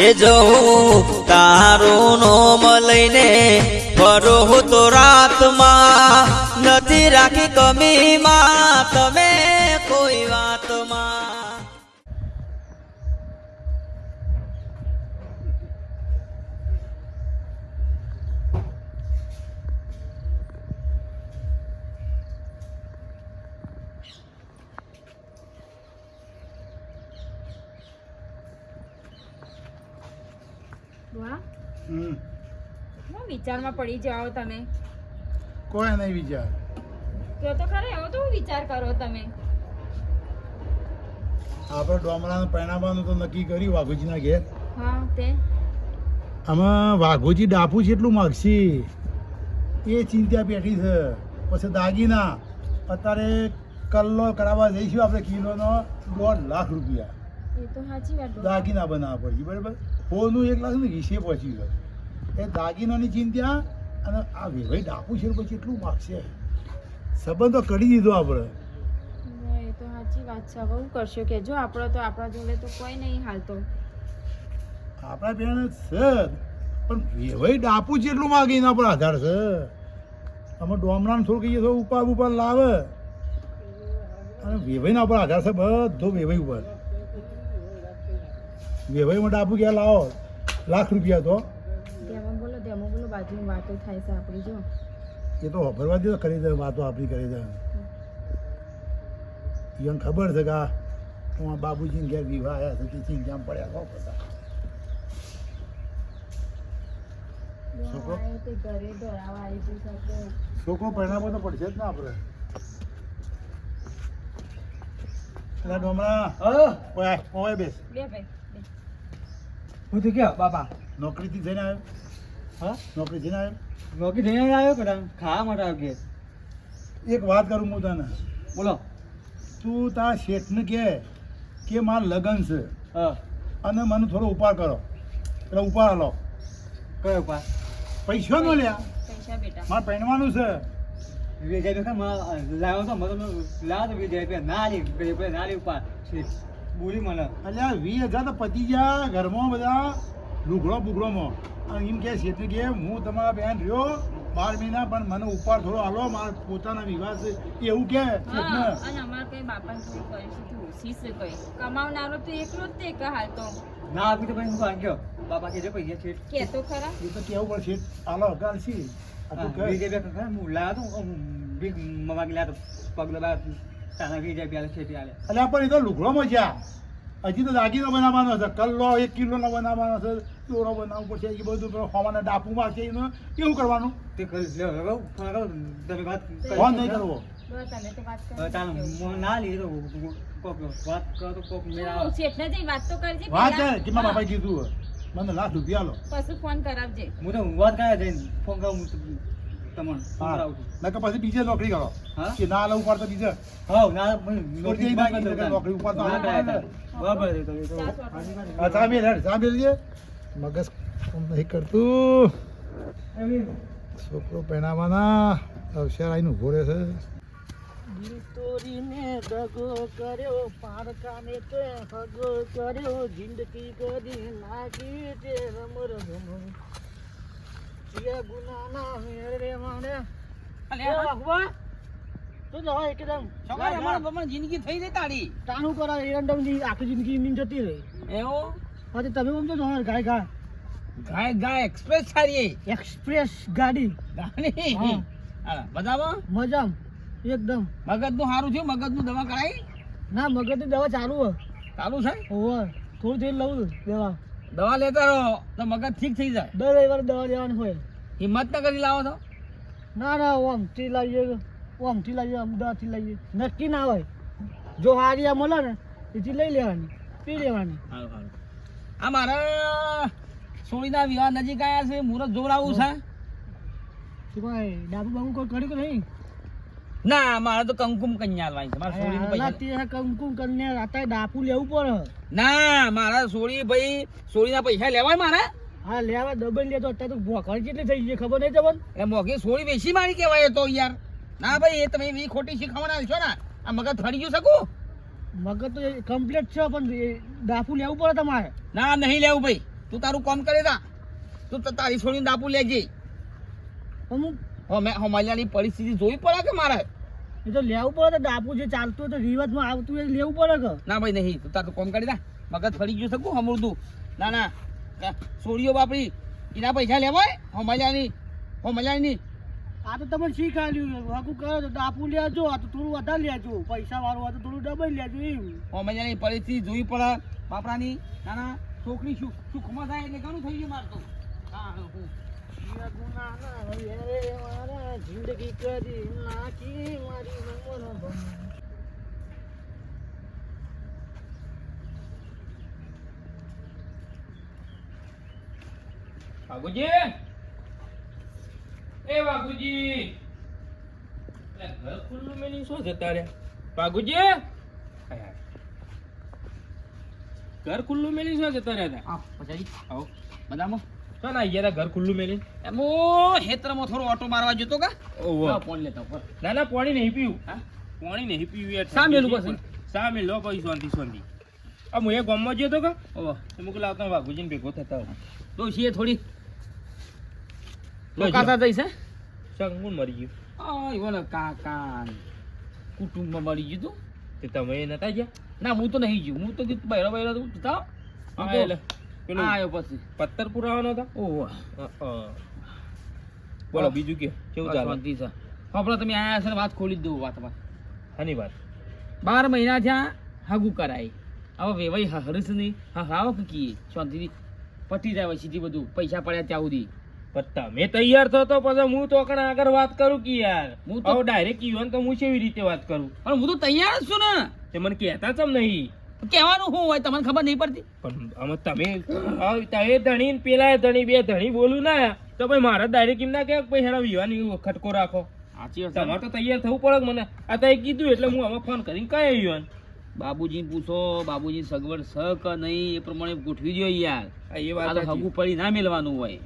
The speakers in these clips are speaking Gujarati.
એ જવું તારું નોમ લઈને ફરો તો રાતમાં નથી રાખી કમીમાં. તમે કોઈ વાતમાં વાહ હમ હું વિચારમાં પડી જાઓ તમે. કોઈ નહીં વિચાર. કયો તો ખરે એવો તો વિચાર કરો તમે? આપણે ડોમરાનું પરિણામવાનું તો નક્કી કર્યું વાઘોજીના ઘેર. હા તે. આમાં વાઘોજી ડાપુ જેટલું માગશે. એ ચિંતા બેઠી છે. પછી દાગીના. અત્યારે કલ્લો કરાવવા જઈશું આપણે કિલોનો દોઢ લાખ રૂપિયા. એ તો સાચી વાત દાગીના બનાવવા પડશે બરાબર? હોનું એક લાખ ને વીસે પહોંચી ગયો એ દાગીનાની ચિંતા અને આ વેવાઈ ડાપુ છે પછી એટલું માગશે. સંબંધ તો કરી દીધો આપણે. એ તો સાચી વાત છે. હવે હું કરશો કે જો આપણો તો આપણા જોડે તો કોઈ નહીં હાલતો. આપણા બેન સર પણ વેવાઈ ડાપુ જેટલું માગે એના પર આધાર છે. અમે ડોમરાને થોડું કહીએ તો ઉપાડ ઉપાડ લાવે. અને વેવાઈના ઉપર આધાર છે બધો વેવાઈ ઉપર. વેવાઈમાં ડાપુ ક્યાં લાવો? લાખ રૂપિયા તો. તેમાં વાતો થાય છે આપણી જો. એ તો વાપરવા દે કરી દે વાતો આપણી કરી દે. એને ખબર છે કે આ હું બાબુજીને ઘેર વિવાહ આવ્યા છે તેથી ચિંતામાં પડ્યા હો બધા. છોકરો? આ તે ઘરે દોરાવા આવી જશે તો પરિણામો તો પડશે જ ને આપણે. એટલે ડોમરા ઓય ઓય બેસ. બે ભાઈ હું તો ક્યાં? બાપા. નોકરીથી જઈને આવ્યો. હા? નોકરી જઈને આવ્યો? નોકરી જઈને આવ્યો કે ખાવા માટે આવ્યો કે? એક વાત કરું હું તને. બોલો. તું તારા શેઠને કહે કે માર લગ્ન છે. હા. અને મને થોડો ઉપાર કરો. એટલે ઉપાર લો કયો પા પૈસા નો લ્યા. પૈસા બેટા. મારે પહેરવાનું છે. વિજય તો લાવ્યો તો મને લાવ્યો તો વિજય ના લે ના લે ઉપા બોલી મને. અલ્યા વીસ હજાર તો પતી ગયા ઘરમાં બધા લુગડો બુગડોમાં. એમ કે શેઠને કે હું તમારા બેન રહ્યો બાર મહિના પણ મને ઉપર થોડો હાલો મારા પોતાના વિવાહ છે. એવું કે છે કમાવનારો તો એકલો જ તે હાલ તો. ના તો પછી હું બાપા કે પૈસા છે. કે તો ખરા. એ તો કેવું હાલો હગાર છે. વિજય બે ખરા હું લાવ્યો તો બિગ મમાગી લાવ્યો તો પગલા તાના બે છે ત્યાં અલ્યા પણ એ તો લુગડો જ્યાં હજી તો દાગીનો બનાવવાનો છે. કલ્લો એક કિલોનો બનાવવાનો છે ચોરો બનાવવો પડશે એ બધું હવાના ડાપુમાં છે એનું. કેવું કરવાનું? તે કરી લ્યો હવે તમે વાત ફોન નહીં કરવો. બસ તમે તો વાત હવે ચાલો હું ના લીધો કોક વાત કરો તો કોક મેળા તું શેઠને જઈ વાત તો કરજે વાત પહેલા. છે કે મારા હા. બાપાએ મને લાખ રૂપિયા લો પછી ફોન કરાવજે. હું તો વાત કરે જઈને ફોન કરું છું નકર પછી બીજે નોકરી કરો. કે ના લે ઉપાડતો બીજે. હા ના નોકરી બાકી નોકરી ઉપર તો. બરાબર તો તો. હા ચાબી હેડ ચાબી લેજે મગજ કામ નહીં કરતું. છોકરો પહેણાવાના અવસર આઈનું ઊભો રહે છે તોરીને દગો કર્યો પારકાને તે હગો કર્યો જિંદગી કરી નાખી તે રમ રમ જે ગુનાના મેરે માને. એ વાગવા તું હોય એકદમ. જિંદગી થઈ ગઈ તારી. તાણું કરા એરંડમ જી આખી જિંદગી ની જતી રહી. એવો? હા તમે સમજો છો ગાય ગાય. ગાય એક્સપ્રેસ સારી એક્સપ્રેસ ગાડી. ગાડી? હા. બધામાં? મજામ એકદમ. મગજનું સારું થયું મગજનું દવા કરાઈ? ના મગજની દવા ચાલુ ચાલુ છે? ઓવર થોડી થોડી લઉં દવા. દવા લેતા રહો તો મગજ ઠીક થઈ જાય. દર રવિવારે દવા લેવાની હોય. હિંમત ન કરી લાવો તો ના ના ઓમથી લાવીએ ઓમથી લાવીએ અમદાવાદથી લાવીએ. નક્કી ના હોય. જો હારિયા મળે ને એથી લઈ લેવાની પી લેવાની. આ મારા સોળીના વિવાહ નજીક આવ્યા છે મુહૂર્ત જોરાવું છે. શું કહે ડાબુ બાબુ કોઈ કર્યું કે નહીં? ના મારે તો કંકુમ કન્યા લાવી છે. મારા સોળીને કંકુમ કન્યા રાતે ડાપુ લેવું પડે. ના મારા સોળી ભાઈ સોળીના પૈસા લેવાય મારે? હા લેવા ડબલ લેતો અત્યારે તો ભોખડ કેટલી થઈ ગઈ ખબર નહીં તમને? એ મોઘી સોળી વેચી મારી કહેવાય તો યાર. ના ભાઈ એ તમે એવી ખોટી શીખવાના છો ને. આ મગજ ફરી ગયું શકું મગજ તો કમ્પ્લીટ છે પણ દાફુ લેવું પડે તમારે. ના નહીં લેવું ભાઈ. તું તારું કામ કરે તા તું તારી છોડીને દાપુ લેજે. અમુક હમે હમાલિયાની પરિસ્થિતિ જોવી પડે કે મારે? એ તો લેવું પડે તો ડાપુ જે ચાલતું હોય તો રિવાજમાં આવતું હોય એ લેવું પડે કે? ના ભાઈ નહીં. તું તારું કોમ કરી દા. મગજ ફરી ગયું શકું હમુરતું ના ના. સોડીઓ બાપડી એના પૈસા લેવાય હમાલિયાની હમાલિયાની આ તો તમે શીખાડ્યું હકું કરો તો ડાપુ લેજો આ તો થોડું વધારે લેજો પૈસા વાળું આ તો થોડું ડબલ લેજો એમ. હમાલિયાની પરિસ્થિતિ જોવી પડે. બાપરાની ના ના. છોકરી સુખમાં થાય એટલે ઘણું થઈ ગયું મારતું હા હા, જિંદગી કરી નાખી મારી એ ઘર ખુલ્લું મેલી શું જતા હાય, હાય. ઘર ખુલ્લું મેલી શું જતા રહ્યા હા પછી આવો બધામાં ચાલ આ યાર ઘર ખુલ્લું મેલી. એમ હેતરમાં થોડો ઓટો મારવા જતો કા? ઓહો. ફોન લેતા ઉપર ના ના પાણી નહીં પીવું. હા? પાણી નહીં પીવું યાર. શા મેલું પછી? શા મેલો શાંતિ શાંતિ આ હું એ ગામમાં ગયો તો ઓહો. તો મુકલા આવતા વાઘુજીને ભેગો થતા હોય ડોશીએ થોડી? લોકાતા થઈ છે સંગુણ મરી ગયું. આ ઈવોને કાકા કુટુંબમાં મળી ગયું તું. તે તમે નતા ગયા? ના હું તો નહીં ગયું. હું તો બૈરો બૈરો તું તો એટલે. પેલું આવ્યો પછી. પથ્થર પુરાવાનો હતા? ઓહો. બોલો બીજું કે? કેવું ચાલે? શાંતિ છે. આપણે તમે આયા છે ને વાત ખોલી જ દઉં વાતમાં. હની વાત. બાર મહિના થયા હાગુ કરાય. હવે વેવાઈ હરસ નહીં. હા હાવ કીએ. શાંતિથી પતી જાય સીધી બધું પૈસા પડ્યા ત્યાં સુધી. પણ તમે તૈયાર થતો પછી હું તો કણ આગળ વાત કરું કે યાર? હું તો- તો ડાયરેક્ટ ઈવન તો હું કેવી રીતે વાત કરું? પણ હું તો તૈયાર છું ને. તે મને કહેતા ચમ નહીં. કહેવાનું શું હોય તમને ખબર નહીં પડતી? પણ તમે તમે ધણી ને પેલા ધણી બે ધણી બોલું ના તો ભાઈ મારે ડાયરેક્ટ એમ ના કે ભાઈ હેરા વિવાની ખટકો રાખો. તમારે તો તૈયાર થવું પડે મને? આ તો કીધું એટલે હું આમાં ફોન કરીને કહે આવ્યો બાબુજી પૂછો બાબુજી સગવડ સ કે નહીં એ પ્રમાણે ગોઠવી દો યાર. એ વાત તો હગું પડી ના મેળવાનું હોય.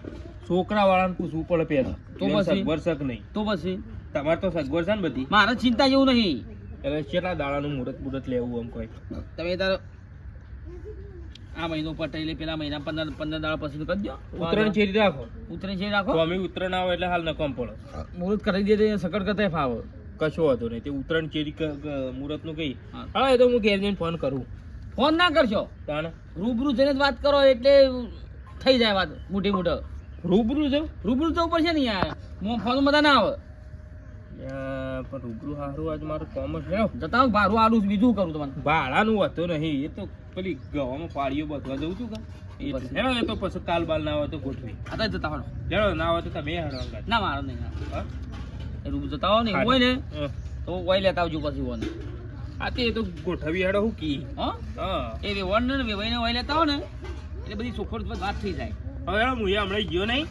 છોકરા વાળાને પૂછવું પડે પેલા તો બસ પછી? સગવડ શક નહીં? તો પછી? તમારે તો સગવડ છે ને બધી. મારે ચિંતા જેવું નહીં. એટલે કેટલા દાડાનું મુહૂર્ત મુહૂર્ત લેવું એમ કોઈ? તમે તારો આ મહિનો પટાઈ લે પેલા મહિના પંદર પંદર દાડા પછી કરી દો ઉત્તરાયણ છેરી રાખો. ઉત્તરાયણ છેરી રાખો. અમે ઉત્તરાયણ આવે એટલે હાલ નકમ પડો. મુહૂર્ત કરી દે સકડ કરતા ફાવો. કશો વાંધો નહીં. તે ઉત્તરાયણ ચેરી મુહૂર્તનું કઈ. હા. એ તો હું ઘેર જઈને ફોન કરું. ફોન ના કરશો? તાણે? રૂબરૂ જઈને જ વાત કરો એટલે થઈ જાય વાત મોટી મોટો. રૂબરૂ છે રૂબરૂ જવું પડશે ને યાર ફોન બધા ના આવે. પણ રૂબરૂ હારું આજ મારું કોમર્સ છે જતા ભારું આલું બીજું કરું તમને. ભાડાનું હતું નહીં એ તો પેલી ગવામાં પાડીઓ બધવા જવું છું કે? હેડો એ તો પછી કાલ બાલ ના હોય તો ગોઠવી. આ તો જતા હોડો હેડો ના હોય તો તમે હેડો ના મારો નહીં જતા હો હોય ને તો ઓય લેતા આવજો પછી આ તે તો ગોઠવી હેડો હું કી. હા? એ વેવણ ને વેવાઈને ઓય લેતા હો ને એટલે બધી ચોખવટ વાત થઈ જાય. હવે હું હમણાં ગયો નહીં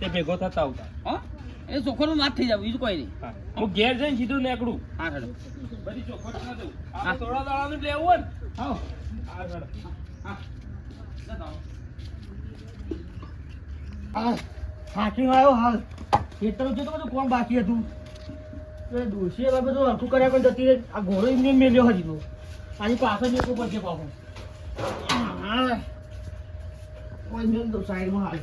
તે ભેગો થતા આવતા. હા? એ ચોખવટ વાત થઈ જાય બીજું કોઈ નહીં. હું. ઘેર જઈને સીધું નીકળું. હા હેડો. બધી ચોખ્ખો ના દઉં હા. આ થોડા દાડાનું જ લેવું હોય ને. હા હેડો. આવો. થાકી આવ્યો હાલ. ખેતર છે તો બધું કોણ બાકી હતું? એ દોશી એ બધું હરખું કર્યા પણ જતી આ ઘોડો એમને મેલ્યો હજી તો. આની પાછળ મેકવું પડશે પાછું. હા કોઈ મેલ દો સાઈડમાં હાલ.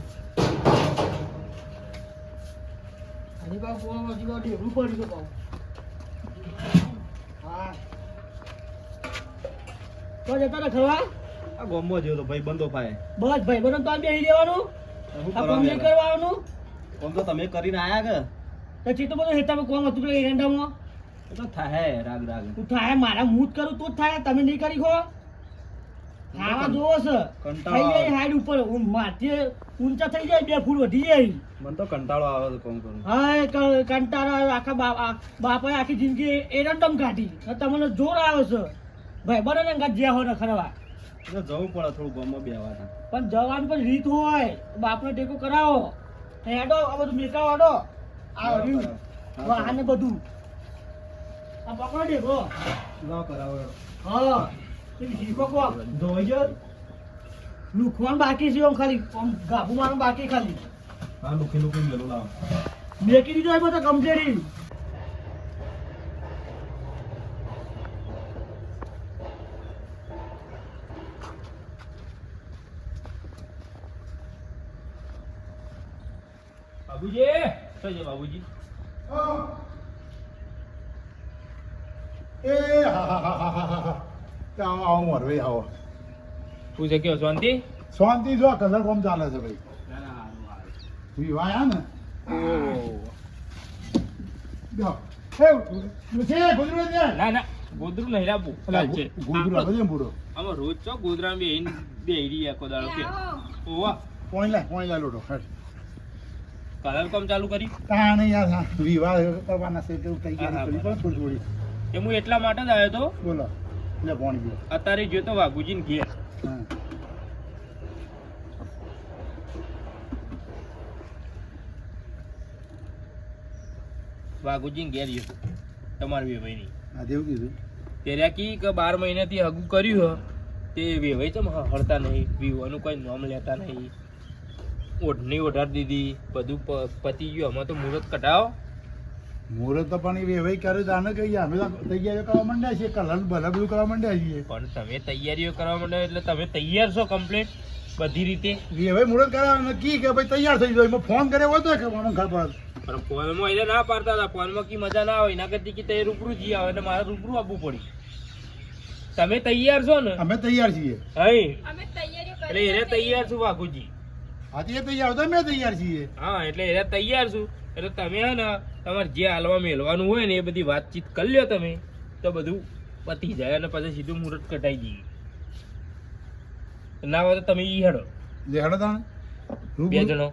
આની પાસે કોણ હજી તો ઢેબરું પડી ગયું પાછું હા. તો જતા ને ખરવા આ ગોમમાં જેવો તો ભાઈ બંધો પાય બસ ભાઈ બનો તો દેવાનું શું આ કરવા કરવાનું કોમ તો તમે કરીને આયા કે? તો બધું હેતામાં કોમ હતું પેલા એરંડામાં. તો થાય રાગ રાગ. તું થાય મારા હું જ કરું તું જ થાય તમે નહીં કરી ખો ખાવા જોવો છે. થઈ જાય હાઈડ ઉપર. માથે ઊંચા થઈ જાય બે ફૂટ વધી જાય. મને તો કંટાળો આવે છે કોમ કોમ હા કંટાળો આખા બાપાએ આખી જિંદગી એરંડમ કાઢી. તમને જોર આવે છે. ભાઈ બને ને જ્યાં હોય ખરવા. એટલે જવું પડે થોડું ગોમમાં બેવાના પણ જવાની પણ રીત હોય. બાપને ટેકો કરાવો. હેડો આ બધું મેકાવ હેડો. આ રહ્યું. વાહન બધું. આ પકડો ટેકો. ન કરાવો. હા. લુખવાનું બાકી છે ખાલી ગાભુ મારવાનું બાકી ખાલી હા લુખી લુખી ગયેલું લાવ મેકી દીધો એ તો કમ્પ્લીટ બાબુજી છે બાબુજી એ હા હા હા હા હા હા આવો આવો મોરવે આવો. શું છે કયો શાંતિ? શાંતિ જો કલર કોમ ચાલે છે ભાઈ. વિવાહ આયા ને? જો. ના ના ગોદરું નહીં લાવવું છે. ગુજરા બધે બુડો. આમાં રોજ ચો ગોદરા બે રહી આખો દાડો કે. ઓવા. પોણી લે પોણી લે લોટો હેડ કલર કામ ચાલુ કરી? તાણે યાર વિવાહ કરવાના છે તો હા, પણ થોડી થોડી. એ હું એટલા માટે જ આવ્યો તો? બોલો. લે પોણી પીવો અત્યારે જો તો વાઘુજી ઘેર. હા. ને ઘેર ગયો તમારી વેવાઈની આ દેવું કીધું. ત્યારે કી કે બાર મહિનાથી હગું કર્યું હ. તે વેવાઈ ચમ હળતા નહીં. વિવાનું કોઈ નામ લેતા નહીં. ઓઢણી ઓઢાડી દીધી. બધું પતી ગયું. અમે તો મુહૂર્ત કઢાવો. મુહૂર્ત પણ એ વેવાઈ કરે તો કહીએ અમે તો તૈયારીઓ કરવા માંડ્યા છીએ કલર ભલે કરવા માંડ્યા છીએ. પણ તમે તૈયારીઓ કરવા માંડો એટલે તમે તૈયાર છો કમ્પ્લીટ બધી રીતે? વેવાઈ મુહૂર્ત કરાવે નક્કી કે ભાઈ તૈયાર થઈ જાય ફોન કર્યો હોય કે મને ખબર પણ ફોનમાં એને ના પાડતા હતા. ફોનમાં કી મજા ના આવે. એના કરતી કે તે રૂબરૂ જઈ આવે. એટલે મારે રૂબરૂ આપવું પડી. તમે તૈયાર છો ને? અમે તૈયાર છીએ. હઈ. અમે તૈયારીઓ એટલે એને તૈયાર છું વાઘુજી. હાથી એ તૈયાર હતા મેં તૈયાર છીએ. હા એટલે એને તૈયાર છું. એટલે તમે હે ને તમારે જે હાલવા મેળવાનું હોય ને એ બધી વાતચીત કરી લ્યો તમે તો બધું પતી જાય અને પછી સીધું મુહૂર્ત કટાઈ જઈએ ના હોય તો તમે ઈ હેડો. જે હડો તાણે બે જણો.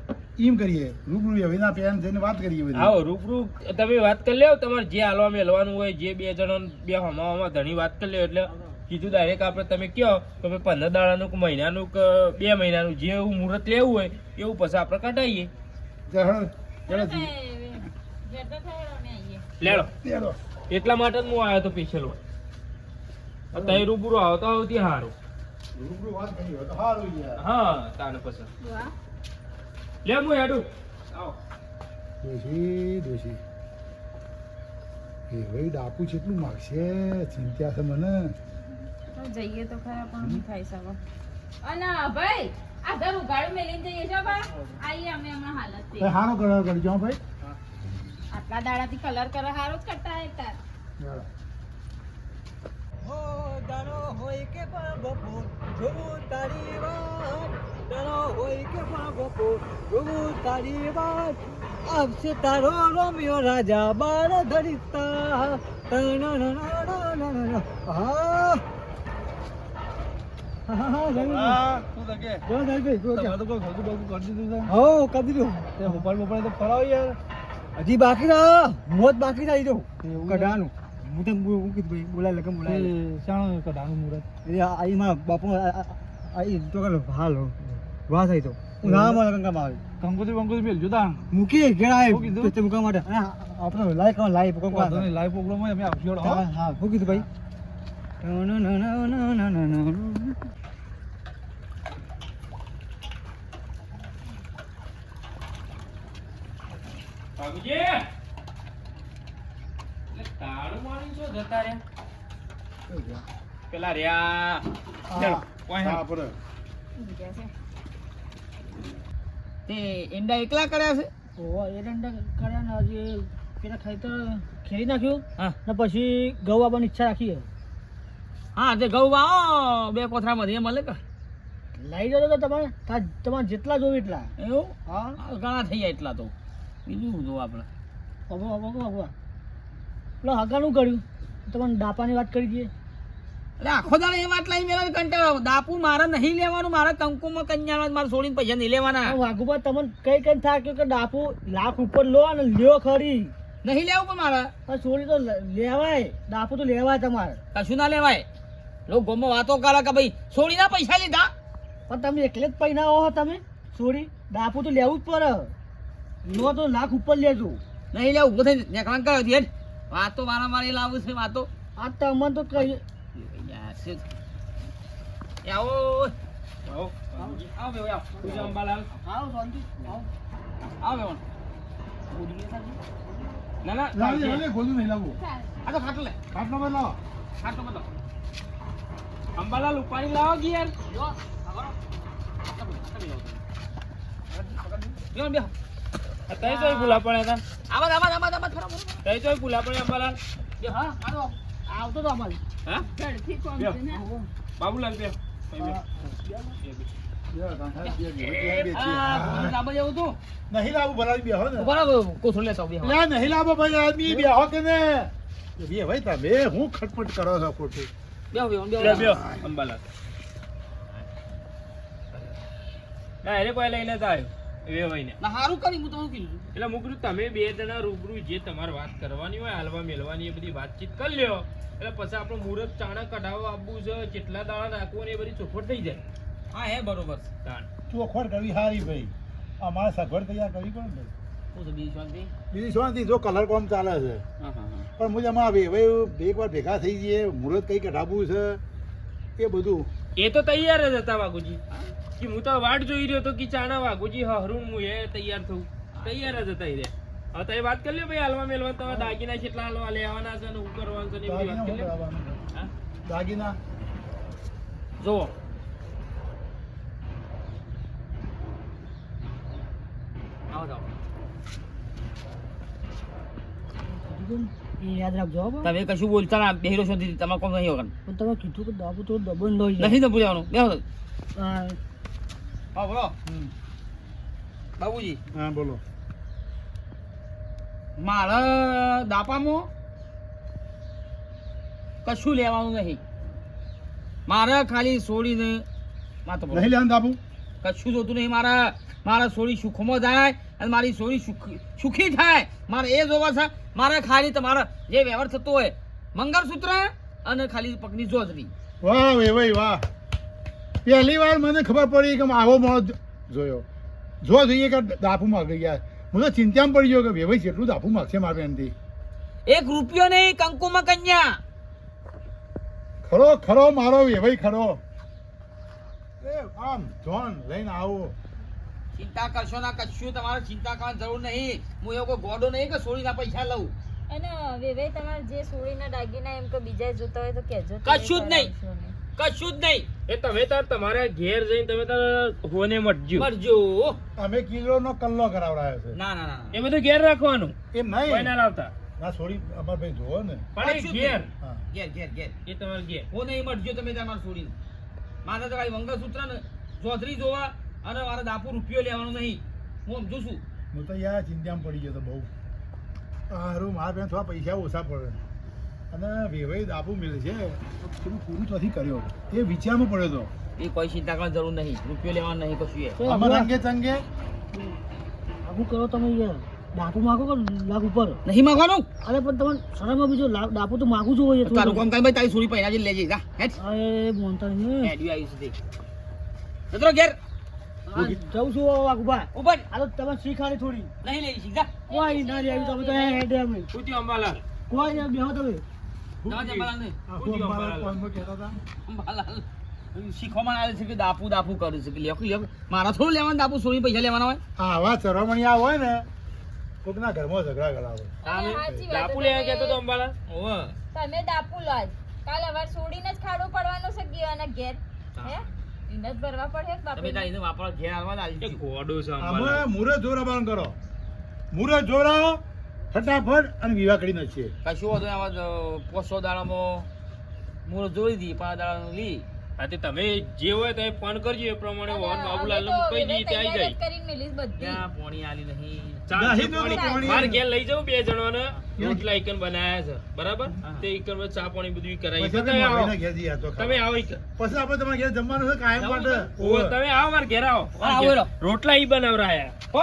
એમ કરીએ. રૂબરૂ વેવાઈના પેન જઈને વાત કરીએ બધી. આવો રૂબરૂ તમે વાત કરી લ્યો. તમારે જે હાલવા મેળવાનું હોય જે બે જણો બે હમાવામાં ઘણી વાત કરી લ્યો એટલે કીધું ડાયરેક્ટ આપણે તમે કહો તો ભાઈ પંદર દાડાનું કે મહિનાનું કે બે મહિનાનું જે એવું મુહૂર્ત લેવું હોય એવું પછી આપણે કઢાઈએ. લેડો. એટલા માટે જ હું આવ્યો તો સ્પેશિયલ હોય અત્યારે રૂબરૂ આવતો આવતી સારું રૂબરૂ વાત કરી હોય તો સારું યાર. હા તાને પછી. લે હું હેડું. આવો. એ ભાઈ ડાકુ કેટલું માગશે ચિંતા છે મને. તો જઈએ તો ખરા પણ થાય હવે. ભાઈ આ ઘર ઉઘાડું મેલીને જઈએ છો બા. આઈએ અમે હમણાં હાલત હારો કલર કરજો ભાઈ. આટલા દાડાથી કલર કરો હારો જ કરતા હતા હેડો. આવશે તારો રોમિયો રાજા બાર ધરિતા. હા. હજી બાકી ના મોત બાકી થાય તો કઢાનું હું તો હું કીધું ભાઈ બોલાય લગન બોલાય શાણો કઢાનું મુહૂર્ત એ આઈ મારા બાપુ આઈ તો કર હાલ વાહ થઈ તો ના મને કંકા મારે કંકોત્રી બંકોત્રી મેલ જોતા મૂકી ઘેર આય તે મુકા માટે આપણો લાઈવ કામ લાઈવ પ્રોગ્રામ લાઈવ પ્રોગ્રામ અમે આવજો હા હા હું કીધું ભાઈ બાબુજી એટલે તાળું મારી છો જતા રહ્યા? પેલા રહ્યા. તે એંડા એકલા કર્યા છે? કર્યા ને હજી પેલા તો ખેડી નાખ્યું હા. ને પછી ઘઉં આવવાની ઈચ્છા રાખી હા તે ઘઉં બે કોથરામાંથી એ મળે કે લઈ જજો તો તમારે તમારે જેટલા જોવે એટલા. એવું? હા. હા, ઘણા થઈ જાય એટલા તો. બીજું શું જોવું આપણે? અગો અગો અગો પેલો હગાનું કર્યું. તમને ડાપાની વાત કરી દઈએ. એટલે આખો દાડો એ વાત લઈ મેળવી કંટાળો દાપુ મારે નહીં લેવાનું મારે કંકુમાં કન્યા મારે છોડીને પૈસા નહીં લેવાના. વાઘુભા તમને કઈ કઈ થાય કે ડાપુ લાખ ઉપર લો અને લ્યો ખરી. નહીં લેવું પણ મારે. પણ છોડી તો લેવાય. ડાપુ તો લેવાય તમારે. કશું ના લેવાય. લોકો ગોમાં વાતો કરે કે ભાઈ છોડીના પૈસા લીધા. પણ તમે એકલે જ પૈના હો તમે. છોડી ડાપુ તો લેવું જ પડે. લો તો લાખ ઉપર લેજો નહીં લેવું ઊભો થઈને નેકળાં કરો ધ્યાન વાતો વારંવાર એ લાવું છે વાતો આ તમને તો અમને. આવો આવો, આવો આવો. અંબાલાલ. આવો શાંતિ આવો આવો ના ના લાવી દે, ચાલશે. લાવી દે, ખોલું નહીં લાવવું. આ તો ખાટલો લે ખાટલો પર લાવો. ખાટલો બધો અંબાલાલ ઉપાડી લાવો ગયા જો આ કરો. આ બધું, આ બધું. બેહો, બેહો. તઈ જોઈ ભૂલા પડ્યા હતા આવા આવા આવા આવા ફરો ફરો. તઈ જોઈ ભૂલા પડ્યા અંબાલાલ. હા આવો આવતો તો અમારી. હા? ઝડપી કોમ છે ને? બાબુલાલ બે. નહીં લાવું બેહો ને. બરાબર કોથળું લેતા નહીં લાવો ભાઈ આદમી બેહો કે ને? બે ભાઈ તમે હું ખટપટ કરો છો ખોટું? બેહો, બેહો, બેહો. અંબાલાલ. ના એને કોઈ લઈને આવ્યો. એ ભાઈને ના સારું કરી હું તમને કીધું એટલે મુકરું તમે બે જણા રૂબરૂ જે તમારે વાત કરવાની હોય હાલવા મેળવાની એ બધી વાતચીત કરી લ્યો. એટલે પછી આપણું મુહૂર્ત ચાણા કઢાવવા આપવું છે કેટલા દાણા નાખવું એ બધી ચોખવટ થઈ જાય. હા હે બરોબર. તાણ ચોખવટ કરવી સારી ભાઈ. અમારે સગવડ તૈયાર કરવી પણ ને બીજી શાંતિ? જો કલર કોમ ચાલે છે. હા હા હા. પણ મુજબમાં ભાઈ એક વાર ભેગા થઈ જઈએ મુહૂર્ત કઈ કઢાવવું છે એ બધું. એ તો તૈયાર જ હતા વાઘુજી. કે હું તો વાટ જોઈ રહ્યો તો કે ચાણા વાઘુજી હરું હું એ તૈયાર થવું તૈયાર જ હતા રે. હવે તમે વાત કરી લ્યો ભાઈ હાલવા મેલવા તમે દાગીના કેટલા હાલવા લેવાના છે ને હું કરવાનું છે ને એ વાત કરી લ્યો. દાગીના? જુઓ. યાદ રાખજો તમે કશું બોલતા ના બેહીરો તમારે કોણ નહીં હોગન પણ તમે કીધું કે દાબુ તો દબન લઈ નથી તો પૂછવાનું બેહો હા, બોલો. બાબુજી. હા બોલો. મારે દાપામાં કશું લેવાનું નહીં. મારે ખાલી છોડીને માથે નહીં લેવાનું દાપુ? કશું જોતું નહીં. મારે મારા સોળી સુખમાં જાય અને મારી સોળી સુખી સુખી થાય. મારે એ જોવા છે મારે ખાલી તમારા જે વ્યવહાર થતો હોય મંગળસૂત્ર અને ખાલી પગની જોજરી. વાહ વાહ. પહેલી વાર મને ખબર પડી કે આવો માણસ જોયો. જોવા જોઈએ કે દાપુ માગી ગયા. હું તો ચિંતામાં પડી ગયો કે વેવાઈ જેટલું દાપુ માગશે મારે બેનથી એક રૂપિયો નહીં કંકુમાં કન્યા. ખરો ખરો મારો વેવાઈ ખરો. એ આમ જોન લઈને આવો. ચિંતા કરશો ના કશું તમારે ચિંતા કરવાની જરૂર નહીં. હું એવો ગોડો નહીં કે સોળીના પૈસા લઉં. અને વેવે તમારે જે સોળીના દાગીના એમ કે બીજા જોતા હોય તો કહેજો. કશું જ નહીં. કશું જ નહીં. એ તમે તાર તમારા ઘેર જઈને તમે તાર હોને મટજો મટજો અમે કિલોનો કલ્લો કરાવડાયો છે. ના ના ના ના. એ બધું ઘેર રાખવાનું. એમ કોઈ ના લાવતા. ના છોડી અમાર ભાઈ જોવો ને. પણ એ ઘેર. ઘેર ઘેર ઘેર. એ તમારે ઘેર. હોને નહીં મરજો તમે તમારે છોડી મારે તો ખાલી મંગળસૂત્ર ને જોધરી જોવા અને મારા દાપુ રૂપિયો લેવાનો નહીં. હું સમજુ છું. હું તો યાર ચિંતામાં પડી ગયો તો બહુ. હારું મારા બેન થોડા પૈસા ઓછા પડે. અને વેવાઈ દાપુ મળે છે. તો પૂરું નથી કર્યો. એ વિચારમાં પડ્યો તો. એ કોઈ ચિંતા કરવાની જરૂર નહીં. રૂપિયો લેવાનો નહીં કશું અમારા અંગે તંગે આવું કરો તમે યાર ડાપુ માગો કે લાખ ઉપર? નહીં માગવાનું. અરે પણ તમે શરમ બીજો ડાપુ તો માગું છું હોય તારું કામ કરી ભાઈ તારી સુરી પૈસા જઈને લેજે. જા હેટ અરે મોનતા નહીં હેડ્યું આવી સુધી. જતો ઘેર. જાઉં છું આગુભા ઉપર. આ તો તમે શીખાડી થોડી. નહીં લઈ જા. કોઈ ના રે આવી તમે તો હેડે અમે. પૂછ્યું અંબાલા કોઈ ના બેહો તમે. શીખવામાં આવે છે કે દાપુ દાપુ કરું છે. કે લ્યો લ્યો. મારા થોડું લેવાનું દાપુ સોળી પૈસા લેવાના હોય? આવા ચરમણિયા હોય ને કોકના ઘરમાં ઝઘડા કરાવે. અને સાચી વાત ડાકુ તો લેવા તમે- તો અંબાલાલ. ઓવે. તમે દાપુ લો જ. કાલ અવાર છોડીને જ ખાડો પડવાનો છે ગીવાના ઘેર. હે. એને જ ભરવા પડે કે તમે બાપુ વાપરો ઘેર આવવા એ આવી છે મુરત જોરાબાન કરો. મુરત જોરાવો ફટાફટ અને વિવાહ કરી નાખીએ. કશું વધુ આવા પોસો દાડામાં મૂળ જોઈ દી, પાંચ દાડાનું લી. હા તે તમે જે હોય તે ફોન કરજો એ પ્રમાણે વહન બાબુલાલ તો કહી દઈએ ત્યાં આવી જાય. કરીને મેલીશ બધી. ત્યાં પોણી આલી નહીં. નહીં પાણી. મારે. ઘેર લઈ જાઉં બે જણાને. રોટલા ઈકન બનાયા છે. બરાબર? તે ઈકનમાં ચા પાણી બધું કરાવી. તમે આવો. તમે આવો ઈકન. પછી આપણે તમારે ઘેર જમવાનું છે કાયમ માટે? ઓ તમે આવો માર ઘેર આવો. રોટલા ઈ બનાવરાયા. હો?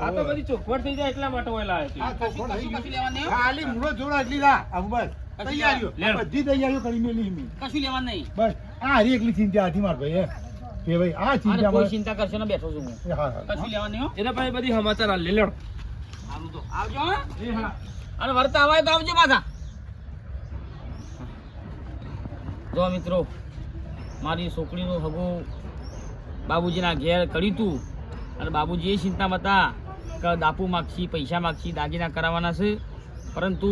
આ તો બધી ચોખવટ થઈ જાય એટલા માટે ઓય લાવ્યો આ છું. તો ખોટ થઈ કશું ગયું. કશું લેવાનું નહીં હો. ખાલી મૂળો જોરા એટલી લા બસ તૈયારીઓ. બધી તૈયારીઓ કરી મેલી મેં. કશું લેવાનું નહીં. બસ. આ હરી એકલી ચિંતા હતી માર ભાઈ કે ભાઈ આ ચિંતા કોઈ ચિંતા કરશો ને બેઠો છું હું. હા હા. કશું લેવાનું નહીં હો. એના પાસે બધી સમાચાર લે લેડો. આવું તો. આવજો હો. એ હા. અને વર્તા આવે તો આવજો પાછા. જો મિત્રો મારી છોકરીનું હગું બાબુજીના ઘેર કર્યું હતું અને બાબુજી એ ચિંતામાં હતા કે દાપુ માગશી પૈસા માગશી દાગીના કરાવવાના છે. પરંતુ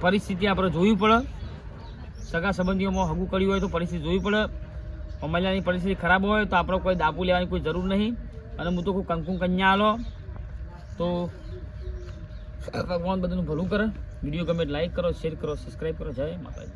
પરિસ્થિતિ આપણે જોવી પડે સગા સંબંધીઓમાં હગું કર્યું હોય તો પરિસ્થિતિ જોવી પડે. મમલિયાની પરિસ્થિતિ ખરાબ હોય તો આપણે કોઈ દાપુ લેવાની કોઈ જરૂર નહીં. અને હું તો કોઈ કંકુ કન્યા આલો. તો ભગવાન બધાનું ભલું કરે. વીડિયો ગમે લાઈક કરો શેર કરો સબસ્ક્રાઈબ કરો. જય માતાજી.